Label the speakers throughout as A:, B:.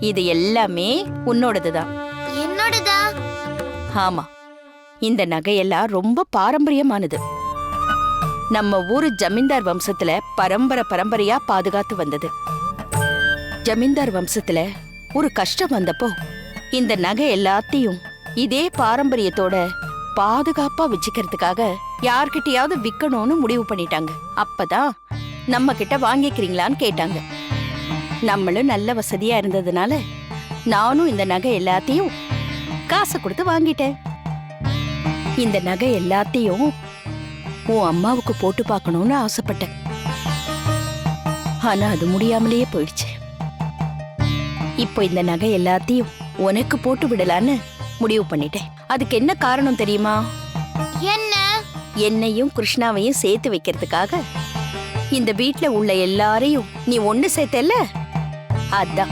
A: இது எல்லாமே உன்னோடதுதான்.
B: என்னோடதா?
A: ஆமா. இந்த நகையெல்லாம் ரொம்ப பாரம்பரியமானது. நம்ம ஊரு ஜமீன்தார் வம்சத்துல பரம்பரை பரம்பரையா பாதுகாத்து வந்தது. ஜமீன்தார் வம்சத்துல ஒரு கஷ்டம் வந்தப்போ இந்த நகை எல்லாத்தையும் இதே பாரம்பரியத்தோட பாதுகாப்பா வச்சுக்கிறதுக்காக யார்கிட்டயாவது விக்கணும்னு முடிவு பண்ணிட்டாங்க. அப்பதான் நம்ம கிட்ட வாங்கிக்கிறீங்களான்னு கேட்டாங்க. நம்மளும் நல்ல வசதியா இருந்ததுனால நானும் இந்த நகை எல்லாத்தையும் காசை கொடுத்து வாங்கிட்டேன். இந்த நகை எல்லாத்தையும் உன் அம்மாவுக்கு போட்டு பார்க்கணும்னு ஆசைப்பட்டேன். ஆனா அது முடியாமலேயே போயிடுச்சு. இப்போ இந்த நகை எல்லாத்தையும் உனக்கு போட்டு விடலான்னு முடிவு பண்ணிட்டேன். அதுக்கு என்ன காரணம் தெரியுமா?
B: என்ன?
A: என்னையும் கிருஷ்ணாவையும் சேர்த்து வைக்கிறதுக்காக இந்த வீட்ல உள்ள எல்லாரையும் நீ ஒண்ணு சேர்த்தல்ல? அதான்.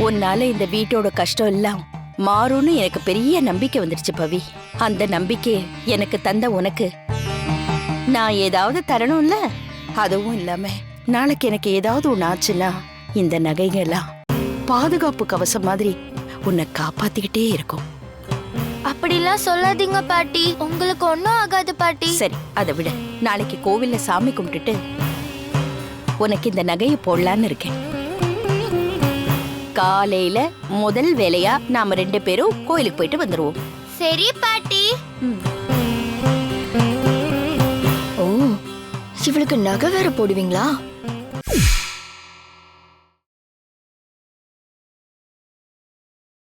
A: உன்னால இந்த வீட்டோட கஷ்டம் எல்லாம் மாறும்னு எனக்கு பெரிய நம்பிக்கை வந்துடுச்சு பவி. அந்த நம்பிக்கை எனக்கு தந்த உனக்கு. நான் ஏதாவது தரணும்ல? அதுவும் இல்லாம நாளைக்கு எனக்கு ஏதாவது ஒண்ணு ஆச்சுன்னா இந்த நகைகள்லாம் பாதுகாப்பு கவசம் மாதிரி உன்னை காப்பாத்திக்கிட்டே இருக்கும்.
B: அப்படிலாம் சொல்லாதீங்க பாட்டி. உங்களுக்கு ஒன்றும் ஆகாது பாட்டி.
A: சரி அதை விட. நாளைக்கு கோவில்ல சாமி கும்பிட்டுட்டு உனக்கு இந்த நகையை போடலான்னு இருக்கேன். காலையில முதல் வேலையா நாம ரெண்டு பேரும் கோயிலுக்கு போயிட்டு வந்துருவோம்.
B: சரி பாட்டி.
C: ஓ இவளுக்கு நகை வேற போடுவீங்களா?